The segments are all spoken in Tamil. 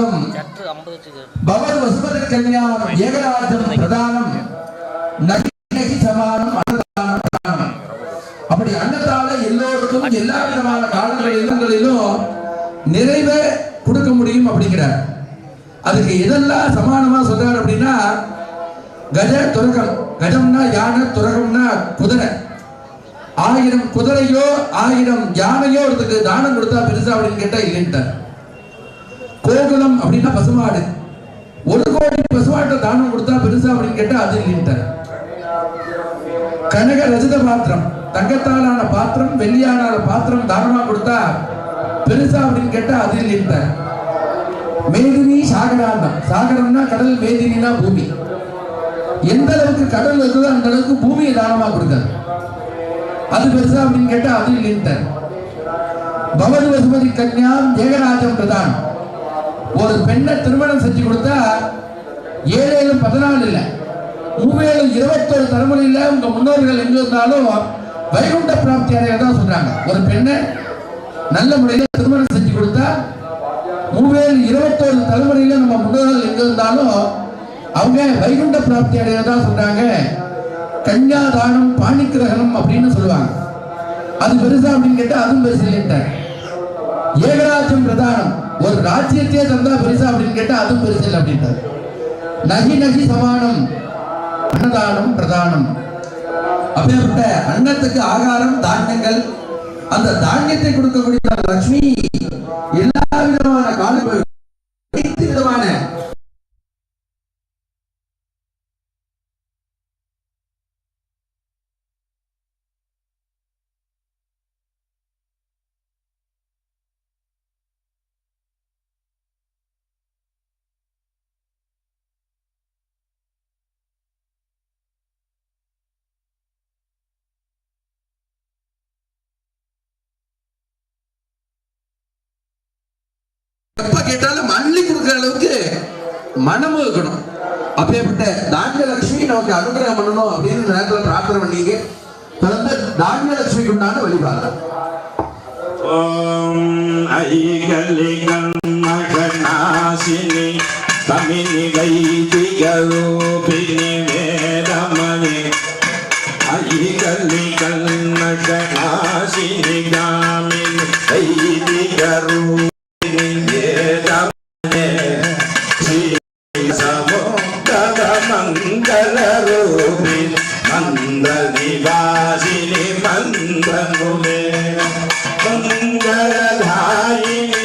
பிரதானம். பவத் வசுபத கல்யாணம் ஏகராஜம் பிரதானம். நகி நகி சமானம் அன்னதானம் பிரதானம். அப்படி அன்னத்தால எல்லோருக்கும் எல்லா விதமான காலங்கள் இல்லங்களிலும் நிறைவை கொடுக்க முடியும் அப்படிங்கிறார் அதுக்கு எதெல்லாம் சமானமா சொல்றாரு அப்படின்னா கஜ துரகம். கஜம்னா யானை துரகம்னா குதிரை. ஆயிரம் குதிரையோ ஆயிரம் யானையோ ஒருத்தருக்கு தானம் கொடுத்தா பெருசா அப்படின்னு கேட்டா இல்லைன்ட்டார். கோகுலம் அப்படின்னா பசுமாடு. ஒரு கோடி பசுமாட்டை தானம் கொடுத்தா பெருசா அப்படின்னு கேட்டா அது இல்லைன்ட்டார். கனக ரஜித பாத்திரம் தங்கத்தாலான பாத்திரம் வெள்ளியானான பாத்திரம் தானமா கொடுத்தா பெருசா அப்படின்னு கேட்டா அது இல்லைன்ட்டார். மேதினி சாகராந்தம் சாகரம்னா கடல் மேதினா பூமி. எந்த அளவுக்கு கடல் இருக்குதோ அந்த அளவுக்கு பூமியை தானமா கொடுத்தார் அது பெருசா அப்படின்னு கேட்டா அது இல்லைன்ட்டார். பவதி வசுமதி கன்யா ஜெகராஜம் பிரதான் ஒரு பெண்ணை திருமணம் செஞ்சு கொடுத்தா ஏழேழு பதினாலு இல்லை. மூவேழு இருபத்தொரு தலைமுறையில் உங்க முன்னோர்கள் எங்க இருந்தாலும் வைகுண்ட பிராப்தி அடையதான் சொல்றாங்க. ஒரு பெண்ணை நல்ல முறையில் திருமணம் செஞ்சு கொடுத்தா மூவேழு இருபத்தொரு தலைமுறையில நம்ம முன்னோர்கள் எங்க இருந்தாலும் அவங்க வைகுண்ட பிராப்தி அடையதா சொல்றாங்க. கன்யாதானம் பாணிக்கிரகணம் அப்படின்னு சொல்லுவாங்க. அது பெருசா அப்படின்னு கேட்டா அதுவும் பெருசு இல்லைன்ட்டார் ஏகராஜ்யம் பிரதானம். ஒரு ராஜ்யத்தையே தந்தா பெருசா அப்படின்னு கேட்டா அதுவும் பெருசு இல்லை அப்படின்ட்டார். நகி நகி சமானம் அன்னதானம் பிரதானம். அப்படிப்பட்ட அன்னத்துக்கு ஆகாரம் தானியங்கள் அந்த தானியத்தை கொடுக்கக்கூடிய லட்சுமி எல்லா விதமான காலங்கள் அனைத்து விதமான எப்ப கேட்டாலும் அள்ளி கொடுக்குற அளவுக்கு மனமும் இருக்கணும். அப்படியேப்பட்ட தானியலட்சுமி நமக்கு அனுகிரகம் பண்ணணும் அப்படின்னு நேரத்தில் பிரார்த்தனை பண்ணீங்க. தொடர்ந்து தானியலட்சுமிக்கு உண்டான வழிபாடு ஓம் ஐகலிகநாசினி தமிழி வைதிக ரூபிணி வேதமணி. ஐகலிகநாசினி காமினி வைதிக ரூபிணி మంగళ రూపిణి మంద నివాసిని మందములే మంగళధాయిని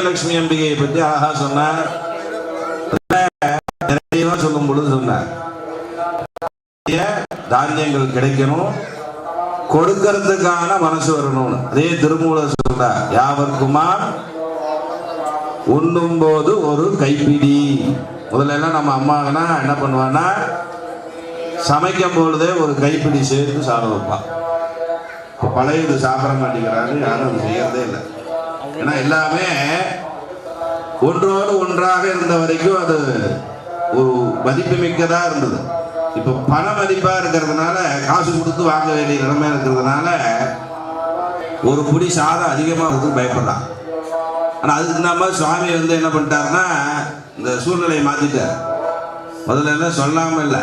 இந்த அம்பிகையை பற்றி அழகா சொன்னார். நிறைய சொல்லும் பொழுது சொன்னார். தானியங்கள் கிடைக்கணும். கொடுக்கறதுக்கான மனசு வரணும்னு. அதே திருமூல சொல்றார் யாவர்க்குமா உண்ணும் போது ஒரு கைப்பிடி. முதல்ல எல்லாம் நம்ம அம்மாங்கன்னா என்ன பண்ணுவான்னா சமைக்கும் பொழுதே ஒரு கைப்பிடி சேர்த்து சாப்பிட வைப்பான். பழைய பழையது சாப்பிட மாட்டேங்கிறாரு யாரும் அது செய்யறதே இல்லை. ஏன்னா எல்லாமே ஒன்றோடு ஒன்றாக இருந்த வரைக்கும் அது ஒரு மதிப்புமிக்கதா இருந்தது. இப்போ பண மதிப்பா இருக்கிறதுனால காசு கொடுத்து வாங்க வேண்டிய நிலைமை இருக்கிறதுனால ஒரு புடி சாதம் அதிகமாக பயப்படலாம். ஆனால் அதுக்கு நம்ம சுவாமி வந்து என்ன பண்ணிட்டாருன்னா இந்த சூழ்நிலையை மாற்றிட்டார் முதல்ல எல்லாம் சொல்லாமல் இல்லை.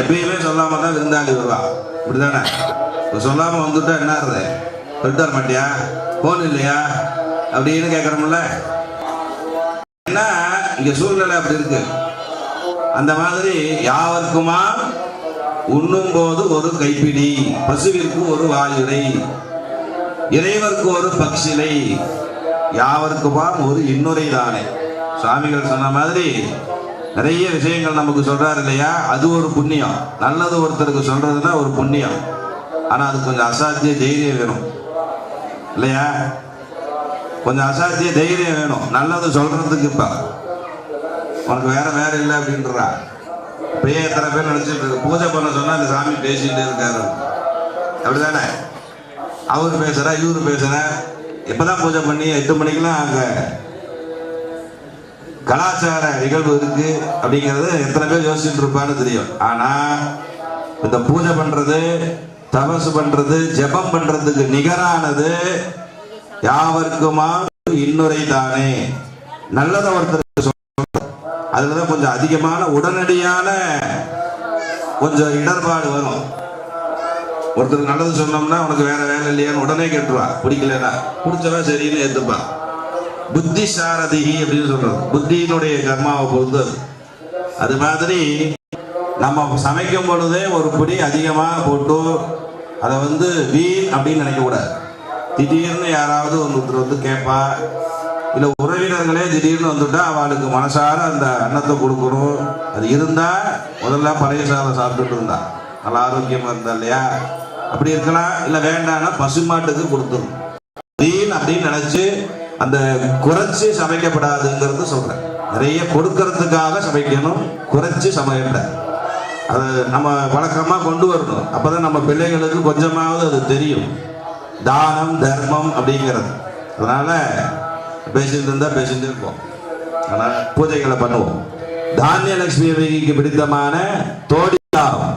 எப்பயுமே சொல்லாமல் தான் விருந்தாளி வருவா. இப்படிதானே இப்போ சொல்லாமல் வந்துட்டா என்ன இருந்தது மாட்டியா? ஃபோன் இல்லையா? அப்படின்னு கேட்குறோம்ல ஏன்னா இங்க சூழ்நிலை அப்படி இருக்கு. அந்த மாதிரி யாவருக்குமா? உண்ணும் போது ஒரு கைப்பிடி பசுவிற்கு ஒரு வாயுரை இறைவருக்கு ஒரு பக்ஷிலை யாவருக்குமா? ஒரு இன்னுரை தானே சுவாமிகள் சொன்ன மாதிரி நிறைய விஷயங்கள் நமக்கு சொல்றாரு இல்லையா? அது ஒரு புண்ணியம். நல்லது ஒருத்தருக்கு சொல்றதுன்னா ஒரு புண்ணியம். ஆனா அது கொஞ்சம் அசாத்திய தைரியம் வேணும். இல்லையா? கொஞ்சம் அசாத்திய தைரியம் வேணும். நல்லது சொல்றதுக்கு இப்ப. உனக்கு வேற வேற இல்லை அப்படின்றா. இப்பயே எத்தனை பேர் நினைச்சிட்டு இருக்கு. பூஜை பண்ண சொன்னா அந்த சாமி பேசிட்டு இருக்காரு. அப்படிதானே? அவர் பேசுறா இவரு பேசுற. இப்பதான் பூஜை பண்ணி எட்டு மணிக்கெல்லாம் அங்க கலாச்சார நிகழ்வு இருக்கு அப்படிங்கறது எத்தனை பேர் யோசிச்சுட்டு இருப்பான்னு தெரியும். ஆனா இந்த பூஜை பண்றது தபசு பண்றது ஜெபம் பண்றதுக்கு நிகரானது யாவருக்குமா இன்னுரை தானே நல்லதை ஒருத்தருக்கு சொல்றது அதுலதான் கொஞ்சம் அதிகமான உடனடியான கொஞ்சம் இடர்பாடு வரும். ஒருத்தருக்கு நல்லது சொன்னோம்னா உனக்கு வேற வேலை இல்லையான்னு உடனே கேட்டுருவா. பிடிக்கலனா பிடிச்சவன் சரின்னு ஏத்துப்பான் புத்தி சாரதிகி அப்படின்னு சொல்றது. புத்தியினுடைய கர்மாவை பொறுத்து அது. அது மாதிரி நம்ம சமைக்கும் பொழுதே ஒரு பொடி அதிகமாக போட்டு அதை வந்து வீண் அப்படின்னு நினைக்கக்கூடாது. திடீர்னு யாராவது ஒருத்தர் வந்து கேட்பா இல்லை உறவினர்களே திடீர்னு வந்துட்டா அவளுக்கு மனசார அந்த அன்னத்தை கொடுக்கணும். அது இருந்தா முதல்ல பழைய சாதம் சாப்பிட்டுட்டு இருந்தா. நல்லா ஆரோக்கியமா இருந்தா இல்லையா? அப்படி இருக்கலாம். இல்லை வேண்டாம்னா பசுமாட்டுக்கு கொடுத்துரும் வீண் அப்படின்னு நினைச்சு அந்த குறைச்சு சமைக்கப்படாதுங்கிறது சொல்றேன். நிறைய கொடுக்கறதுக்காக சமைக்கணும். குறைச்சு சமைக்கக்கூடாது அது நம்ம வழக்கமாக கொண்டு வரணும். அப்போதான் நம்ம பிள்ளைகளுக்கு கொஞ்சமாவது அது தெரியும். தானம் தர்மம் அப்படிங்கிறது. அதனால பேசிட்டு இருந்தா பேசிட்டு இருப்போம். அதனால பூஜைகளை பண்ணுவோம். தானிய லட்சுமி பிடித்தமான பிடித்தமான தோடியாரம்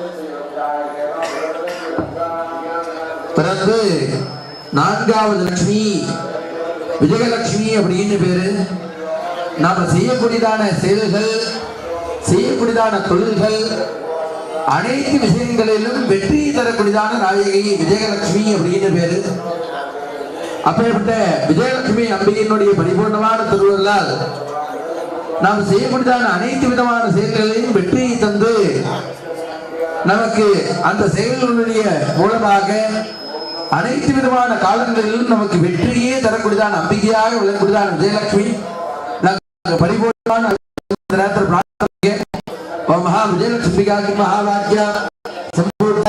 பிறகு நான்காவது லட்சுமி விஜயலட்சுமி அப்படின்னு பேரு. நாம செய்யக்கூடியதான செயல்கள் செய்யக்கூடியதான தொழில்கள் அனைத்து விஷயங்களிலும் வெற்றி தரக்கூடியதான நாயகி விஜயலட்சுமி அப்படின்னு பேரு. அப்படிப்பட்ட விஜயலட்சுமி அம்பிகையினுடைய பரிபூர்ணமான திருவருளால் நாம் செய்யக்கூடியதான அனைத்து விதமான செயல்களையும் வெற்றியை தந்து நமக்கு அந்த செயல்களுடைய மூலமாக அனைத்து விதமான காலங்களிலும் நமக்கு வெற்றியே தரக்கூடியதான் நம்பிக்கையாக விளக்கூடியதான் விஜயலட்சுமி. நாங்கள் பரிபூர்ணமான இந்த நேரத்தில் பிரார்த்தனை ஓம் மகா விஜயலட்சுமிகாக்கு மகாவாக்கியா சம்பூர்ண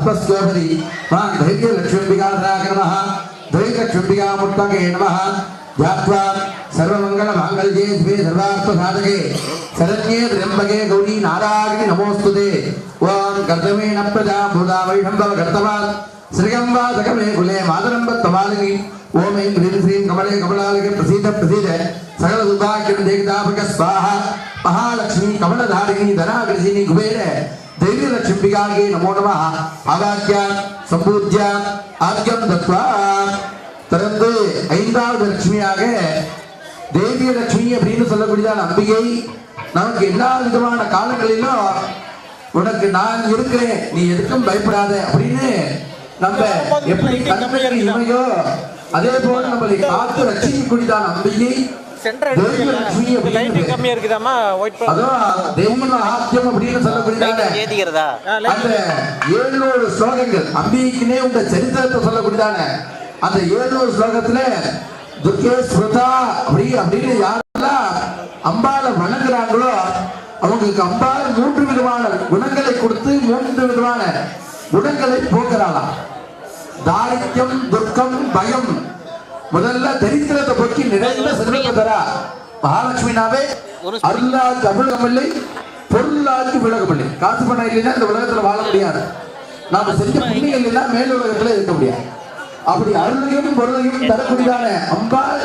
తత్వస్వపతి మా ధైర్యలక్ష్మిగా నిరాకరణ ధైర్యలక్ష్మిగా ముట్టంగే నమ. ధ్యాత్వా సర్వమంగళ మాంగళ్యే శ్రీ సర్వార్థ సాధకే శరణ్యే త్ర్యంబకే గౌరీ నారాయణి నమోస్తుతే. ఓం కర్తమేణ ప్రజా భూదా వైషంభవ కర్తవాన్ శ్రీగంబా సకమే కులే మాదరంబ తమాలిని ఓం ఐం హ్రీం శ్రీం కమలే కమలాలికి ప్రసీద ప్రసీద. సకల దుర్భాగ్యం దేవతాపక స్వాహ. మహాలక్ష్మి కమలధారిణి ధనాగ్రసిని కుబేర. दैवीलक्ष्मीकागे नमो नमः आवाक्या சம்பூஜ்ய ஆத்யம் தத்வா திறந்து ஐந்தாவது லட்சுமியாக தேவிய லட்சுமி அப்படின்னு சொல்லக்கூடியதான அம்பிகை நமக்கு எல்லா விதமான காலங்களிலும் உனக்கு நான் இருக்கிறேன் நீ எதுக்கும் பயப்படாத அப்படின்னு நம்ம எப்படி கண்ணுக்கு இமையோ அதே போல நம்மளை காத்து ரட்சிக்கக்கூடியதான அம்பிகை சென்டர் லைட்டிங் கம்மியா இருக்குதாம்மா? ஒயிட் சொல்லக்கூடியதான ஏத்திக்கிறதா? அந்த ஏழுநூறு ஸ்லோகங்கள் அம்பிகைக்குனே உங்க சரித்திரத்தை சொல்லக்கூடியதான அந்த ஏழுநூறு ஸ்லோகத்துல துர்கே ஸ்ருதா அப்படி அப்படின்னு யாரெல்லாம் அம்பால வணங்குறாங்களோ அவங்களுக்கு அம்பாள் மூன்று விதமான குணங்களை கொடுத்து மூன்று விதமான குணங்களை போக்குறாளாம். தாரித்யம் துக்கம் பயம். முதல்ல தரித்திரத்தை போக்கி நிறைந்த செல்வத்தை தரா. மகாலட்சுமினாவே அருளாக்கு அமிழகமில்லை பொருளாக்கு விலகமில்லை. காசு பணம் இல்லைன்னா இந்த உலகத்துல வாழ முடியாது. நாம செஞ்ச புண்ணியம் இல்லைன்னா மேல் உலகத்துல இருக்க முடியாது. அப்படி அருளையும் பொருளையும் தரக்கூடியதான அம்பாள்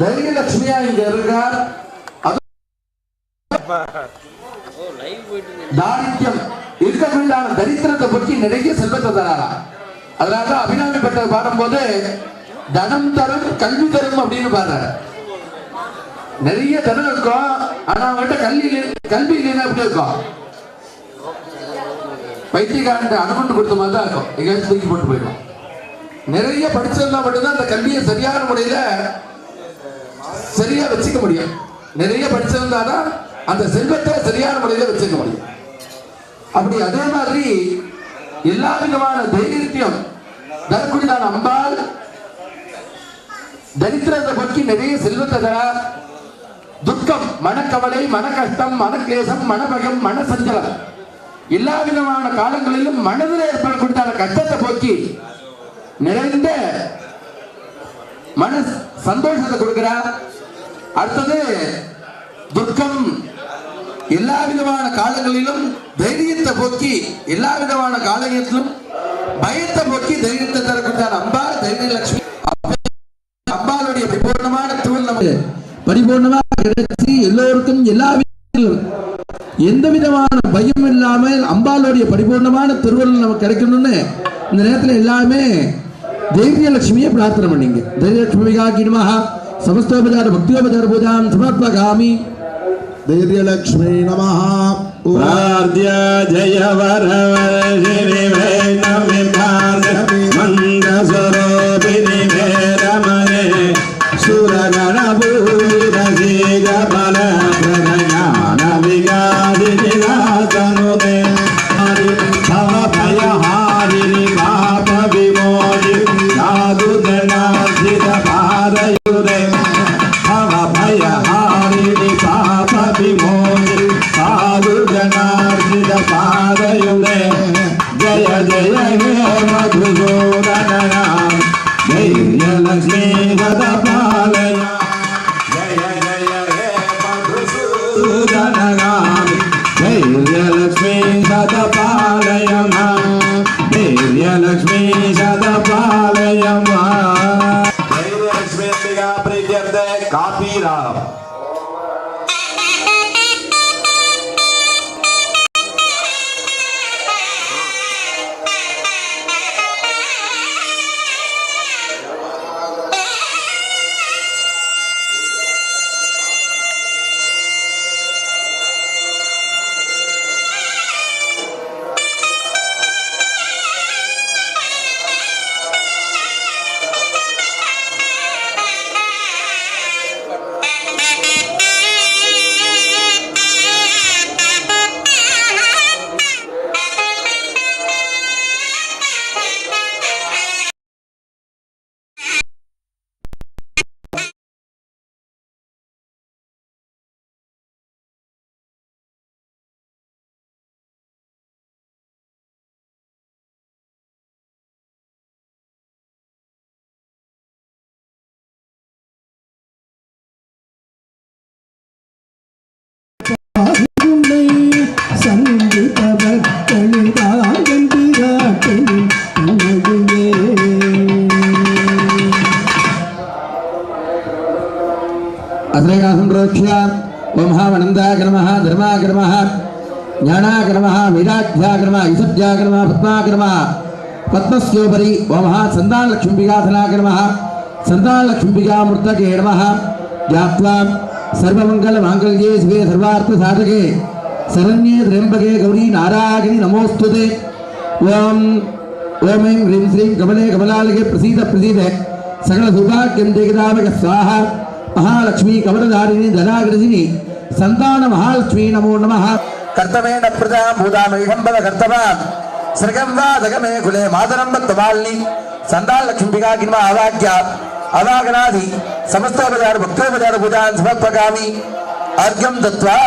தைரியலட்சுமியா இங்க இருக்கார். தாரித்யம் இருக்கக்கூடியதான தரித்திரத்தை பற்றி நிறைய செல்வத்தை தராராம். அதனால தான் அபிராமி பட்டர் பாடும்போது தனம் தரும் கல்வி தரும் அப்படின்னு பாடுறாரு. நிறைய தனம் இருக்கும் ஆனா அவங்ககிட்ட கல்வி கல்வி இல்லைன்னா எப்படி இருக்கும்? பைத்தியக்காரன் அனுமதி கொடுத்த மாதிரி தான் இருக்கும். எங்கேயாச்சும் தூக்கி போட்டு போயிடும். நிறைய படிச்சிருந்தா மட்டும்தான் அந்த கல்வியை சரியான முறையில சரியா வச்சுக்க முடியும். நிறைய படிச்சிருந்தாதான் அந்த செல்வத்தை சரியான முறையில வச்சுக்க முடியும். அப்படி அதே மாதிரி எல்லா விதமான தைரியத்தையும் தரக்கூடியதான அம்பாள் தரித்திரத்தை பற்றி நிறைய செல்வத்தை தரா துக்கம் மனக்கவலை மன கஷ்டம் மனக்லேசம் மனபகம் மனசஞ்சலம். எல்லா விதமான காலங்களிலும் மனதில் ஏற்படக்கூடிய கஷ்டத்தை போக்கி நிறைந்த மன சந்தோஷத்தை கொடுக்கிறார். அடுத்தது துக்கம். எல்லா விதமான காலங்களிலும் தைரியத்தை போக்கி எல்லா விதமான காலங்களிலும் பயத்தை போக்கி தைரியத்தை தரக்கூடிய அம்பாள் தைரிய லட்சுமி பரிபூர்ணமான தூள் நமக்கு பரிபூர்ணமாக கிடைச்சி எல்லோருக்கும் எல்லா எந்த விதமான பயம் இல்லாமல் அம்பாளுடைய பரிபூர்ணமான திருவள்ளல் நமக்கு கிடைக்கணும்னு இந்த நேரத்தில் எல்லாருமே தைரியலட்சுமியை பிரார்த்தனை பண்ணிங்க. தைரியலட்சுமிகா கிடுமாக சமஸ்தோபஜார பக்தியோபஜார பூஜாம் சமர்ப்பகாமி. தைரியலட்சுமி நம பிரார்த்திய ஜெய வர மந்த పరిషద కాపీ రాగం वनन्दाक्रमः धर्माक्रमः ज्ञानाक्रमः वेदाध्याक्रमः युसध्याक्रमः पद्माक्रमः पद्मस्योपरि वमः सन्तानलक्ष्मीपिकाधनाक्रमः सन्तानलक्ष्मीपिकामृतके नमः। ज्ञात्वा सर्वमङ्गलमाङ्गल्ये शिवे सर्वार्थसाधके, शरण्ये त्र्यम्बके गौरी नारायणि नमोऽस्तुते ॐ ॐ ऐं ह्रीं श्रीं कमले कमलालये प्रसीद प्रसीदे। सकलसौभाग्यं देगदामक स्वाहा। महालक्ष्मी कमलधारिणी धनाग्रसिनी சந்தான மகாலட்சுமி நமோ. நம கர்த்தவேன பிரஜா பூதான விகம்பத கர்த்தவான் சிரகம்வா தகமே குலே மாதரம்பத்தமாலினி சந்தான லட்சுமிகா கின்மா அவாக்கியா அவாகராதி சமஸ்தோபதார பக்தோபதார பூஜான் சமர்ப்பகாமி. அர்க்கம் தத்வா.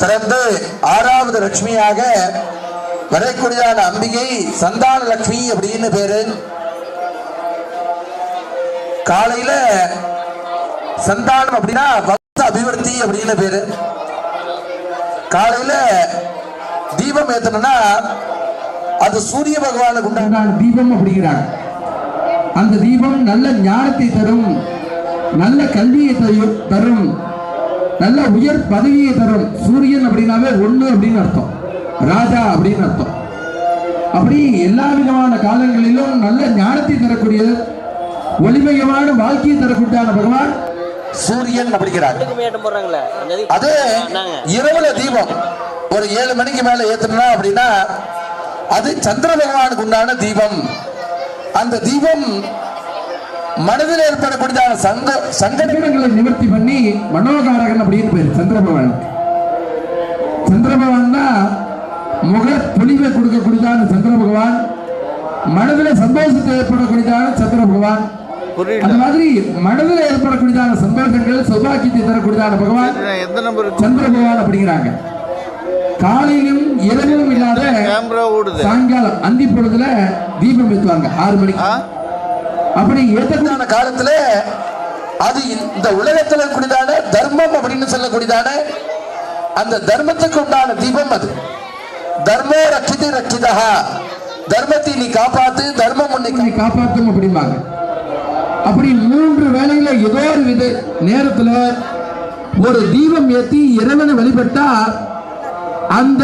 திறந்து ஆறாவது லட்சுமியாக வரக்கூடியதான அம்பிகை சந்தான லட்சுமி அப்படின்னு பேரு. காலையில சந்தானம் அப்படின்னா அபிவிருத்தி அப்படின்னு பேரு. காலையில தீபம் ஏத்தனா அது சூரிய பகவானுக்கு உண்டான தீபம் அப்படிங்கிறாங்க. அந்த தீபம் நல்ல ஞானத்தை தரும் நல்ல கல்வியை தரும் நல்ல உயர் பதவியை தரும். சூரியன் அப்படின்னாவே ஒண்ணு அப்படின்னு அர்த்தம். ராஜா அப்படின்னு அர்த்தம். அப்படி எல்லா விதமான காலங்களிலும் நல்ல ஞானத்தை தரக்கூடியது ஒளிமயமான வாழ்க்கையை தரக்கூடிய பகவான் சூரியன் அப்படிங்கிறார். அது இரவுல தீபம். ஒரு ஏழு மணிக்கு மேல ஏத்தனா அப்படின்னா அது சந்திர பகவானுக்கு உண்டான தீபம். அந்த தீபம் மனதில் ஏற்படக்கூடியதான சங்க சங்கடங்களை நிவர்த்தி பண்ணி மனோகாரகன் அப்படின்னு பேர் சந்திர பகவான். சந்திர பகவான் தான் முக பொலிவை கொடுக்கக்கூடியதான சந்திர பகவான். மனதில் சந்தோஷத்தை ஏற்படக்கூடியதான சந்திர பகவான். புரியல. அந்த மாதிரி மனதில் ஏற்படக்கூடியதான சந்தோஷங்கள் சௌபாக்கியத்தை தரக்கூடியதான பகவான் எந்த நம்பர் சந்திர பகவான் அப்படிங்கிறாங்க. காலையிலும் இரவிலும் இல்லாத கேமரா ஓடுது. சாயங்காலம் அந்தி பொழுதுல தீபம் ஏத்துவாங்க ஆறு மணிக்கு. அப்படி ஏற்றக்கூடிய காலத்துல அது இந்த உலகத்துல கூடியதான தர்மம் அப்படின்னு சொல்லக்கூடியதான அந்த தர்மத்துக்கு உண்டான தீபம் அது. தர்மோ ரக்கிதி ரக்கிதா தர்மத்தை நீ காப்பாத்து தர்மம் உன்னை நீ காப்பாத்தும் அப்படிம்பாங்க. அப்படி மூன்று வேளையில ஏதோ ஒரு வித நேரத்துல ஒரு தீபம் ஏத்தி இறைவனை வழிபட்டா அந்த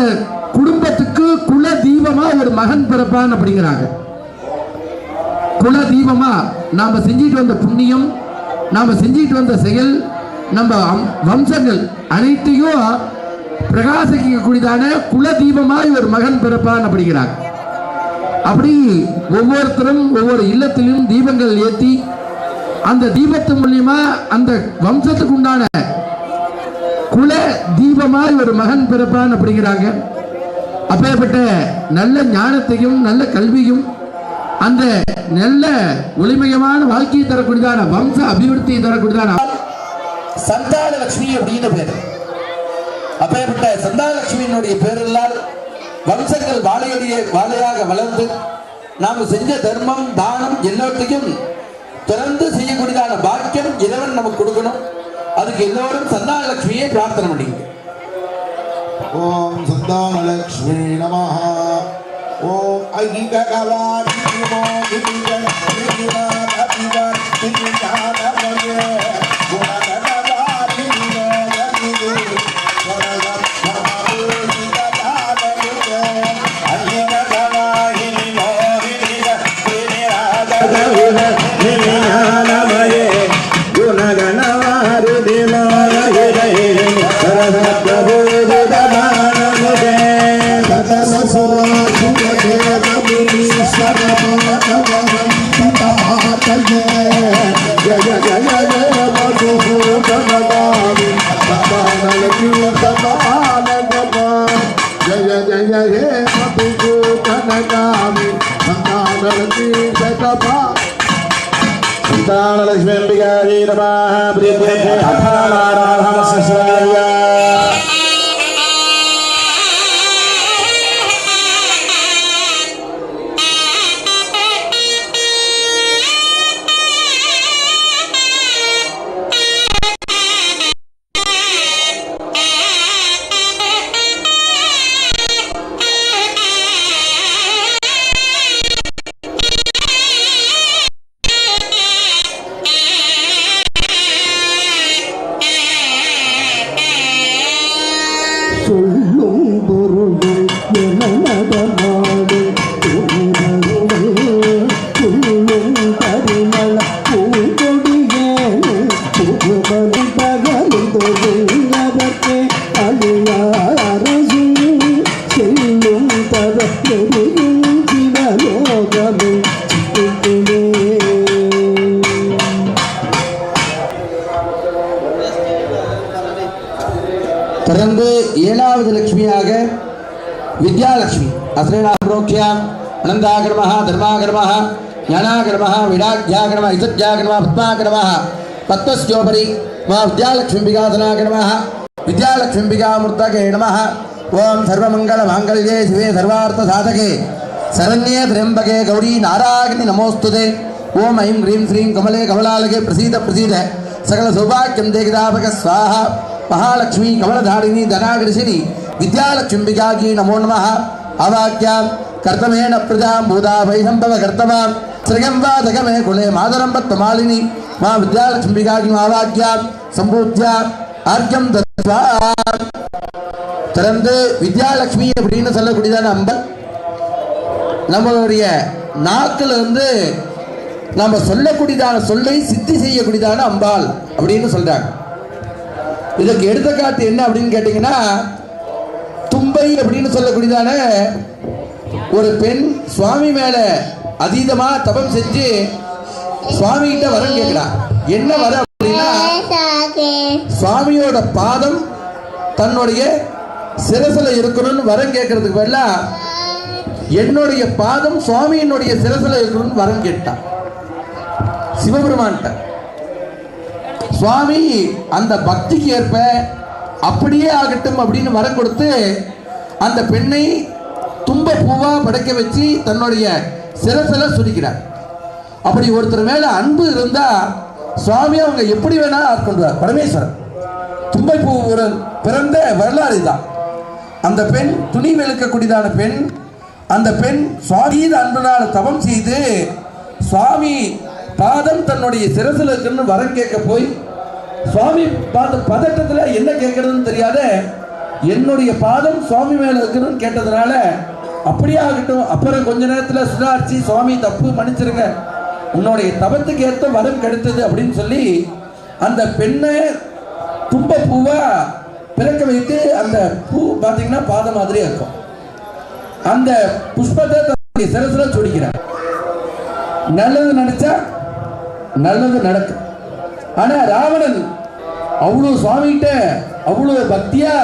குடும்பத்துக்கு குல தீபமா ஒரு மகன் பிறப்பான் அப்படிங்கிறாங்க. குல தீபமா நாம செஞ்சிட்டு வந்த புண்ணியம் நாம செஞ்சிட்டு வந்த செயல் நம்ம வம்சங்கள் அனைத்தையும் பிரகாசிக்கக்கூடியதான குல தீபமாய் ஒரு மகன் பிறப்பான் அப்படிங்கிறாங்க. அப்படி ஒவ்வொருத்தரும் ஒவ்வொரு இல்லத்திலும் தீபங்கள் ஏற்றி அந்த தீபத்து மூலியமா அந்த வம்சத்துக்கு உண்டான குல தீபமாய் ஒரு மகன் பிறப்பான் அப்படிங்கிறாங்க. அப்பேற்பட்ட நல்ல ஞானத்தையும் நல்ல கல்வியும் அந்த நல்ல ஒளிமயமான வாழ்க்கையை தரக்கூடியதான வம்ச அபிவிருத்தியை தரக்கூடியதான சந்தான லட்சுமி அப்படின்னு பேர். அப்பேற்பட்ட சந்தான லட்சுமியினுடைய பேரெல்லாம் வம்சங்கள் வாழையுடைய வாழையாக வளர்ந்து நாம் செஞ்ச தர்மம் தானம் எல்லாத்தையும் திறந்து செய்யக்கூடியதான பாக்கியம் இறைவன் நமக்கு கொடுக்கணும். அதுக்கு எல்லோரும் சந்தான லட்சுமியை பிரார்த்தனை பண்ணிங்க ஓம் சந்தான லட்சுமி நம ஓம் ஐககவாதி நமோ సీతానలక్ష్మీ గారి నమ. ప్రియ అథ నారాయణ अहंताग्रम धर्माग्रम ज्ञानाग्रम विराग्याग्रम हितज्ञाग्रम पद्माग्रम पद्मस्ोपरी मा विद्यालक्ष्मीपिकासनाग्रम विद्यालक्ष्मीपिकामूर्तके नम। ओं सर्वंगलमांगल्ये शिवे सर्वार्थ साधके शरण्ये त्र्यंबके गौरी नाराग्नि नमोस्तुते ओम ऐं ह्रीं श्रीं कमले कमलालगे प्रसीद प्रसीद। सकल सौभाग्यं देगिदापक स्वाहा। महालक्ष्मी कमलधारिणी धनाग्रसिनी विद्यालक्ष्मीपिकागी नमो नम। अवाक्या கர்த்தமேன பிரஜாம் பூதா வைசம்பவ கர்த்தவாம் தகமே குலே மாதரம்பத்மாலினி மா வித்யாலட்சும்பிகாகி மாவாக்கியாம் சம்பூத்யா. ஆர்க்கியம் தத்வா. திறந்து வித்யாலட்சுமி அப்படின்னு சொல்லக்கூடியதான அம்பல் நம்மளுடைய நாக்கில் இருந்து நம்ம சொல்லக்கூடியதான சொல்லை சித்தி செய்யக்கூடியதான அம்பாள் அப்படின்னு சொல்றாங்க. இதுக்கு எடுத்துக்காட்டு என்ன அப்படின்னு கேட்டிங்கன்னா தும்பை அப்படின்னு சொல்லக்கூடியதான ஒரு பெண் சுவாமி மேல அதீதமா தபம் செஞ்சு சுவாமி கிட்ட வரம் கேட்கிறா என்ன வர அப்படின்னா சுவாமியோட பாதம் தன்னுடைய சிரசுல இருக்கணும்னு வரம் கேட்கறதுக்கு பதிலா என்னுடைய பாதம் சுவாமியினுடைய சிரசுல இருக்கணும்னு வரம் கேட்டான் சிவபெருமான்கிட்ட. சுவாமி அந்த பக்திக்கு ஏற்ப அப்படியே ஆகட்டும் அப்படின்னு வரம் கொடுத்து அந்த பெண்ணை தும்ப பூவா படைக்க வச்சு தன்னுடைய சிரசில சுருக்கிறார். அப்படி ஒருத்தர் மேல அன்பு இருந்தா சுவாமி அவங்க எப்படி வேணா ஆட்கொண்டார் பரமேஸ்வரன் தும்பை பூ ஒரு பிறந்த வரலாறு தான் அந்த பெண் துணி வெளுக்கக்கூடியதான பெண் அந்த பெண் சுவாமீத அன்பினால் தவம் செய்து சுவாமி பாதம் தன்னுடைய சிரசில் இருக்குன்னு வரம் கேட்க போய் சுவாமி பாத பதட்டத்தில் என்ன கேட்கறதுன்னு தெரியாத என்னுடைய பாதம் சுவாமி மேல இருக்குன்னு கேட்டதுனால அப்படியே ஆகட்டும் அப்புறம் கொஞ்ச நேரத்தில் சுதாரிச்சு சுவாமி தப்பு மன்னிச்சிருங்க. உன்னுடைய தவத்துக்கு ஏற்ற வரம் கெடுத்தது அப்படின்னு சொல்லி அந்த பெண்ணை தும்ப பூவா பிறக்க வைத்து அந்த பூ பார்த்தீங்கன்னா பாதம் மாதிரியே இருக்கும். அந்த புஷ்பத்தை தன்னுடைய சிரசுல சுடிக்கிறார் நல்லது நினைச்சா நல்லது நடக்கும். ஆனா ராவணன் அவ்வளவு சுவாமிகிட்ட அவ்வளவு பக்தியா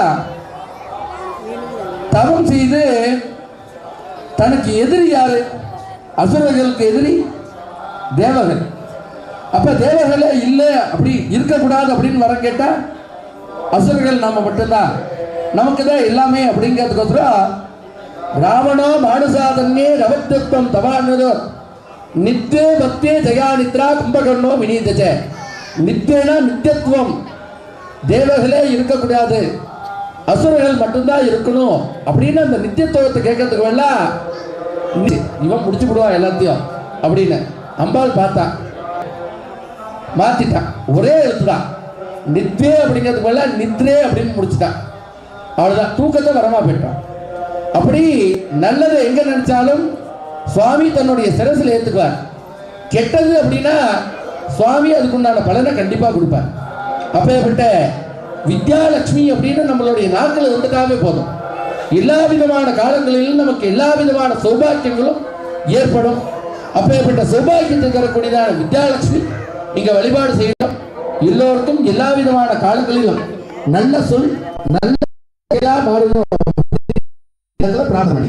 தவம் செய்து தனக்கு எதிரி யாரு? அசுரர்களுக்கு எதிரி தேவர்கள். அப்ப தேவர்களே இல்லை அப்படி இருக்கக்கூடாது அப்படின்னு வர கேட்டா அசுரர்கள் நாம மட்டும்தான். நமக்கு தான் எல்லாமே அப்படிங்கிறதுக்கோசரம் ராவணோ மானுசாதன்யே ரவத்தத்துவம் தவானதோ நித்திய பக்தியே ஜெயானித்ரா கும்பகர்ணோ வினீதஜ. நித்தேனா நித்தியத்துவம் தேவர்களே இருக்கக்கூடாது. அசுரர்கள் மட்டும்தான் இருக்கணும் அப்படின்னு அந்த நித்தியத்துவத்தை கேட்கறதுக்கு வேணா இவன் முடிச்சு விடுவான் எல்லாத்தையும் அப்படின்னு அம்பாள் பார்த்தா. மாத்திட்டான் ஒரே எழுத்துதான் நித்ரே அப்படிங்கிறதுக்கு பதிலா நித்ரே அப்படின்னு முடிச்சுட்டான் அவ்வளவுதான். தூக்கத்தை வரமா போயிட்டான் அப்படி நல்லதை எங்க நினைச்சாலும் சுவாமி தன்னுடைய சிரசில் ஏத்துக்குவார். கெட்டது அப்படின்னா சுவாமி அதுக்குண்டான பலனை கண்டிப்பா கொடுப்பார். அப்பேற்பட்ட வித்யாலட்சுமி அப்படின்னு நம்மளுடைய நாட்கள் இருந்துட்டாவே போதும். எல்லா விதமான காலங்களிலும் நமக்கு எல்லா விதமான சௌபாக்கியங்களும் ஏற்படும். அப்பேற்பட்ட சௌபாக்கியத்தை தரக்கூடியதான வித்யாலட்சுமி இங்க வழிபாடு செய்யணும். எல்லோருக்கும் எல்லா விதமான காலங்களிலும் நல்ல சொல் நல்ல மாறணும். பிரார்த்தனை.